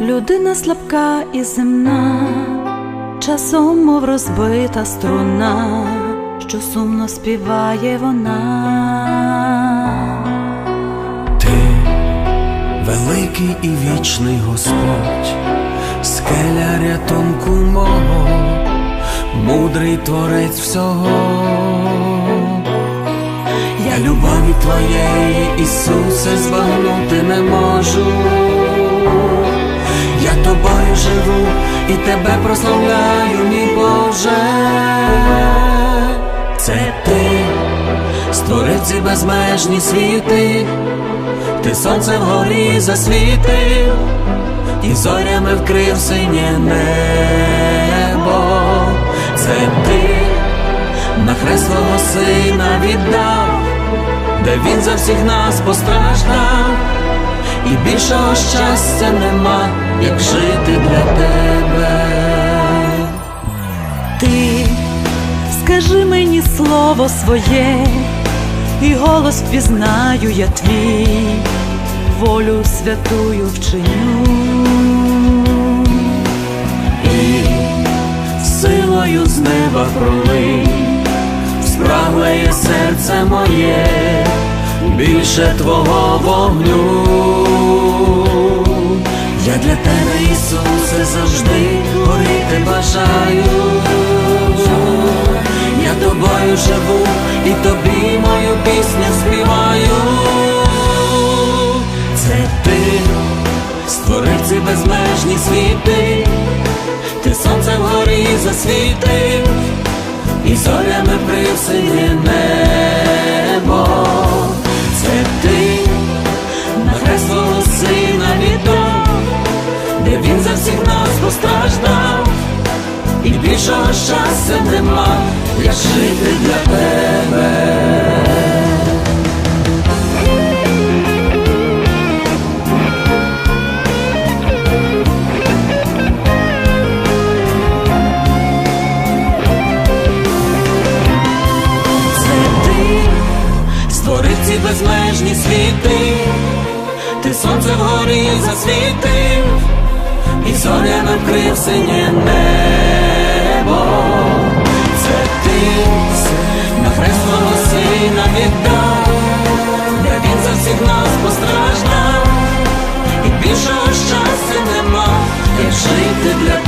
Людина слабка і земна, часом, мов розбита струна, що сумно співає вона. Ти великий і вічний Господь, скеля рятунку мого, мудрий творець всього. Я любові твоєї, Ісусе, збагнути не можу. І тебе прославляю, мій Боже. Це ти створив ці безмежні світи, ти сонце вгорі засвітив, і зорями вкрив синє небо. Це ти на хрест сина віддав, де він за всіх нас постраждав, і більшого щастя нема, як жити для тебе. Ти скажи мені слово своє, і голос впізнаю я твій, волю святую вчиню. і силою з неба пролий, спраглеє серце моє, більше твого вогню. Бажаю. Я тобою живу і тобі мою пісню співаю. Це ти створив ці безмежні світи, ти сонце вгорі засвітив, і зорями вкрив синє небо. Це ти на хрест свого сина віддав, де він за всіх нас постраждав, і більшого щастя нема, як жити для тебе. Ці безмежні світи, ти сонце вгорі засвітив, і зорями вкрив синє небо. На Христового сина віддав, де він за всіх нас постраждав, і більшого щастя нема, як жити для